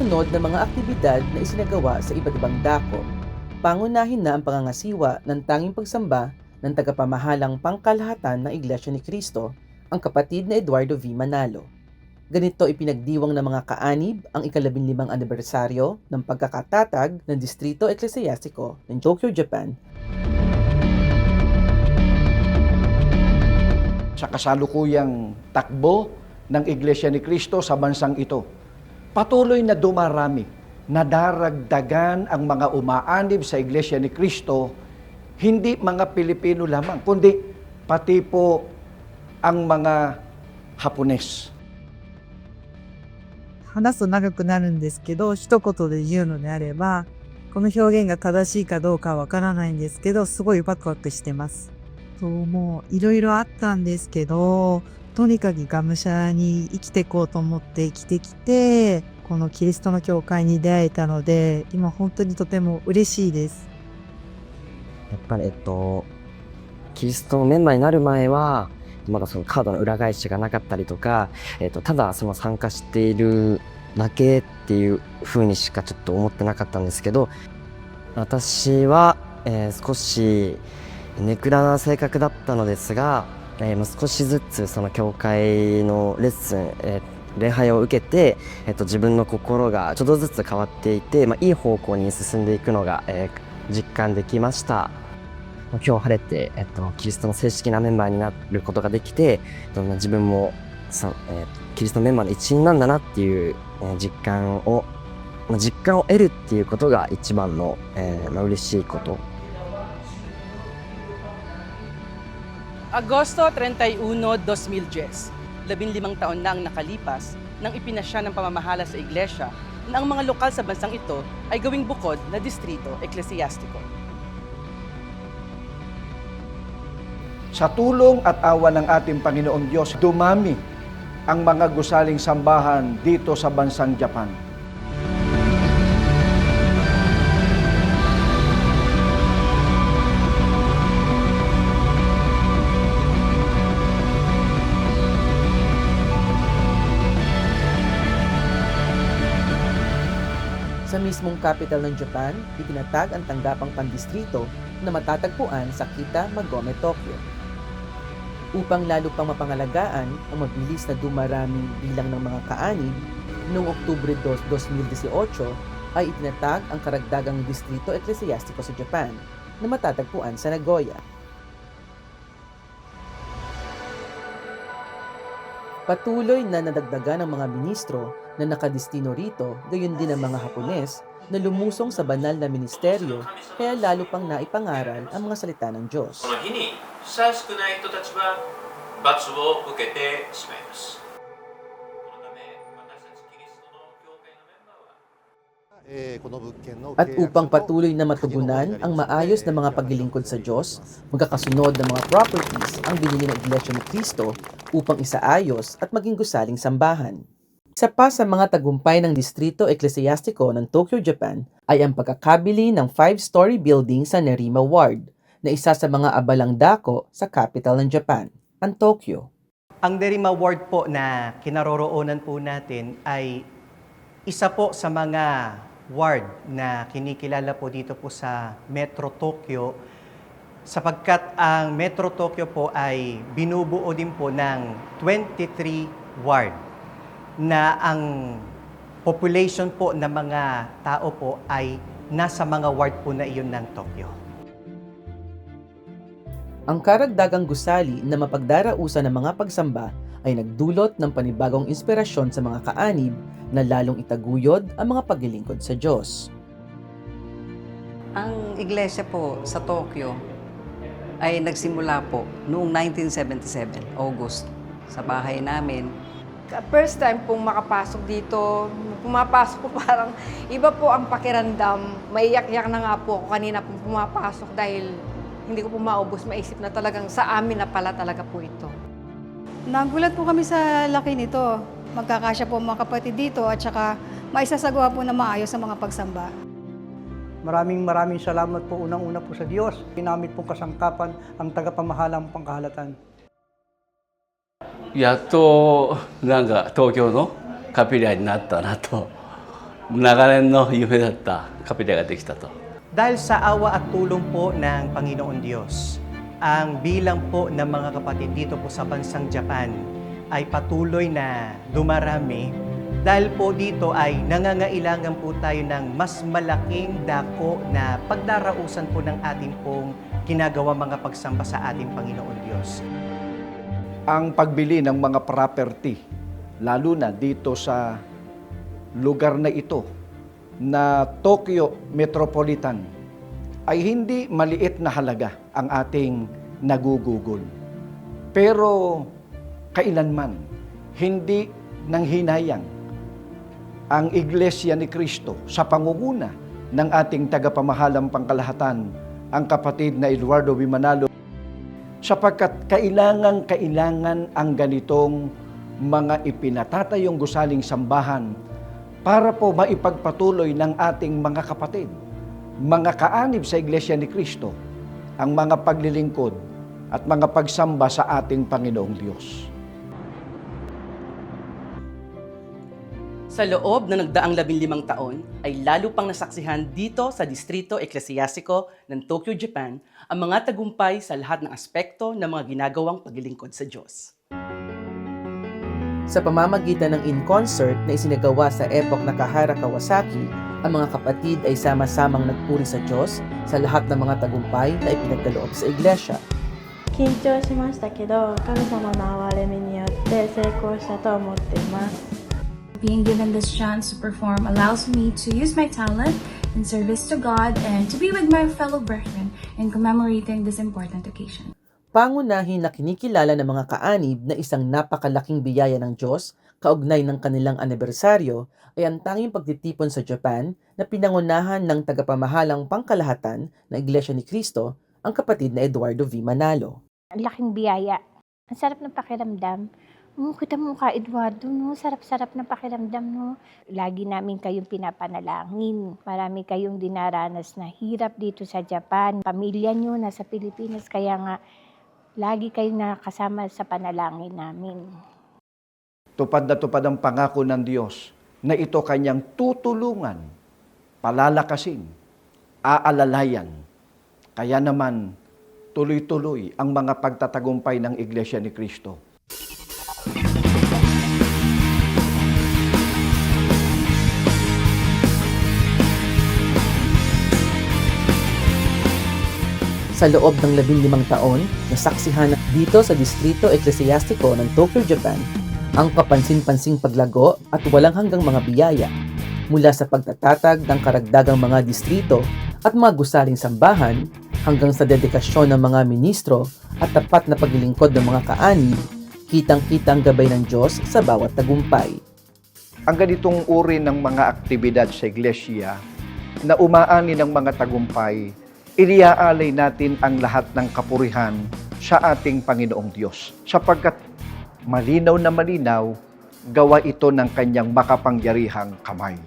kasunod ng mga aktibidad na isinagawa sa iba't ibang dako. Pangunahin na ang pangangasiwa ng tanging pagsamba ng tagapamahalang pangkalahatan ng Iglesia ni Cristo, ang kapatid na Eduardo V. Manalo. Ganito ipinagdiwang ng mga kaanib ang ikalabinlimang anibersaryo ng pagkakatatag ng Distrito Eklesiastiko ng Tokyo, Japan sa kasalukuyang takbo ng Iglesia ni Cristo sa bansang ito Patuloy na dumarami, nadaragdagan ang mga umaanib sa Iglesia ni Cristo, hindi mga Pilipino lamang, kundi pati po ang mga Hapones. 話すと長くなるんですけど、一言で言うのであれば、この表現が正しいかどうかわからないんですけど、すごいワクワクしてます。 ともういろいろあったんですけど、とにかくがむしゃらに生きていこうと思って生きてきて、このキリストの教会に出会えたので、今本当にとても嬉しいです。やっぱり、えっと、キリストのメンバーになる前は、まだそのカードの裏返しがなかったりとか、えっと、ただその参加しているだけっていう風にしかちょっと思ってなかったんですけど、私は、えー少しネクラな性格だったのですが、えーもう少しずつその教会のレッスン、えー礼拝を受けて、えっと、自分の心がちょっとずつ変わっていて、まあ、いい方向に進んでいくのが、えー実感できました。今日晴れて、えっと、キリストの正式なメンバーになることができて、えっとまあ自分もそ、えーキリストメンバーの一員なんだなっていう、えー実感を、実感を得るっていうことが一番の、えーまあ、嬉しいこと Agosto 31, 2010. Labinlimang taon na ang nakalipas nang ipinasya ng pamamahala sa iglesia na ang mga lokal sa bansang ito ay gawing bukod na distrito eklesiastiko. Sa tulong at awa ng ating Panginoong Diyos, dumami ang mga gusaling sambahan dito sa bansang Japan. Mismong capital ng Japan, itinatag ang tanggapang pandistrito na matatagpuan sa Kita, Magome, Tokyo. Upang lalo pang mapangalagaan ang mabilis na dumaraming bilang ng mga kaanib, noong Oktubre 2, 2018 ay itinatag ang karagdagang distrito eklesiastiko sa Japan na matatagpuan sa Nagoya. Patuloy na nadagdagan ng mga ministro na nakadistino rito, gayon din ang mga Hapones na lumusong sa banal na ministeryo kaya lalo pang naipangaral ang mga salita ng Diyos. この日にふさわしくない人たちは罰を受けてしまいます At upang patuloy na matugunan ang maayos na mga paglilingkod sa Diyos, magkakasunod ng mga properties ang binili ng Iglesia ni Cristo upang isaayos at maging gusaling sambahan. Isa pa sa mga tagumpay ng Distrito Eklesiastiko ng Tokyo, Japan ay ang pagkakabili ng five-story building sa Nerima Ward na isa sa mga abalang dako sa capital ng Japan, ang Tokyo. Ang Derima Ward po na kinaroroonan po natin ay isa po sa mga ward na kinikilala po dito po sa Metro Tokyo sapagkat ang Metro Tokyo po ay binubuo din po ng 23 ward na ang population po ng mga tao po ay nasa mga ward po na iyon ng Tokyo. Ang karagdagang gusali na mapagdarausan ng mga pagsamba ay nagdulot ng panibagong inspirasyon sa mga kaanib na lalong itaguyod ang mga paglilingkod sa Diyos. Ang iglesia po sa Tokyo ay nagsimula po noong 1977, August, sa bahay namin. First time pong makapasok dito, pumapasok po parang iba po ang pakiramdam. Maiyak-yak na nga po ako kanina pong pumapasok dahil hindi ko po maubos maisip na talagang sa amin na pala talaga po ito. Nagulat po kami sa laki nito. Magkakasya po ang mga kapatid dito at saka maisasagawa po na maayos ang mga pagsamba. Maraming maraming salamat po unang-una po sa Diyos. Ginamit pong kasangkapan ang tagapamahalang pangkahalatan. やっとなんか東京のカピラになったなと 長年の夢だったカピラができたと。 Dahil sa awa at tulong po ng Panginoon Diyos, ang bilang po ng mga kapatid dito po sa bansang Japan ay patuloy na dumarami dahil po dito ay nangangailangan po tayo ng mas malaking dako na pagdarausan po ng ating pong ginagawa mga pagsamba sa ating Panginoon Diyos. Ang pagbili ng mga property, lalo na dito sa lugar na ito, na Tokyo Metropolitan, ay hindi maliit na halaga ang ating nagugugol. Pero kailanman, hindi nang hinayang ang Iglesia ni Kristo sa pangunguna ng ating tagapamahalang pangkalahatan, ang kapatid na Eduardo Vimanalo, sapagkat kailangan kailangan ang ganitong mga ipinatatayong gusaling sambahan para po maipagpatuloy ng ating mga kapatid, mga kaanib sa Iglesia ni Kristo, ang mga paglilingkod at mga pagsamba sa ating Panginoong Diyos. Sa loob na nagdaang labinlimang taon, ay lalo pang nasaksihan dito sa Distrito Eklesiastiko ng Tokyo, Japan, ang mga tagumpay sa lahat ng aspekto ng mga ginagawang paglilingkod sa Diyos. Sa pamamagitan ng in-concert na isinagawa sa epok na Kahara Kawasaki, ang mga kapatid ay sama-samang nagpuri sa Diyos sa lahat ng mga tagumpay na ipinagkaloob sa iglesia. 緊張しましたけど神様の憐れみによって成功したと思っています Being given this chance to perform allows me to use my talent in service to God and to be with my fellow brethren in commemorating this important occasion. Pangunahin na kinikilala ng mga kaanib na isang napakalaking biyaya ng Diyos kaugnay ng kanilang anibersaryo ay ang tanging pagtitipon sa Japan na pinangunahan ng tagapamahalang pangkalahatan na Iglesia ni Cristo, ang kapatid na Eduardo V. Manalo. Ang laking biyaya. Ang sarap ng pakiramdam. Oh, kita mo ka, Eduardo, no? Sarap-sarap ng pakiramdam, no? Lagi namin kayong pinapanalangin. Marami kayong dinaranas na hirap dito sa Japan. Pamilya nyo nasa Pilipinas, kaya nga lagi kayong nakasama sa panalangin namin. Tupad na tupad ang pangako ng Diyos na ito kanyang tutulungan, palalakasin, aalalayan. Kaya naman, tuloy-tuloy ang mga pagtatagumpay ng Iglesia ni Kristo. Sa loob ng labinlimang taon, nasaksihan dito sa Distrito Eklesiastiko ng Tokyo, Japan, ang kapansin-pansing paglago at walang hanggang mga biyaya mula sa pagtatatag ng karagdagang mga distrito at mga gusaling sambahan hanggang sa dedikasyon ng mga ministro at tapat na paglilingkod ng mga kaanib, kitang-kitang gabay ng Diyos sa bawat tagumpay. Ang ganitong uri ng mga aktibidad sa Iglesia na umaani ng mga tagumpay, iniaalay natin ang lahat ng kapurihan sa ating Panginoong Diyos sapagkat malinaw na malinaw, gawa ito ng kanyang makapangyarihang kamay.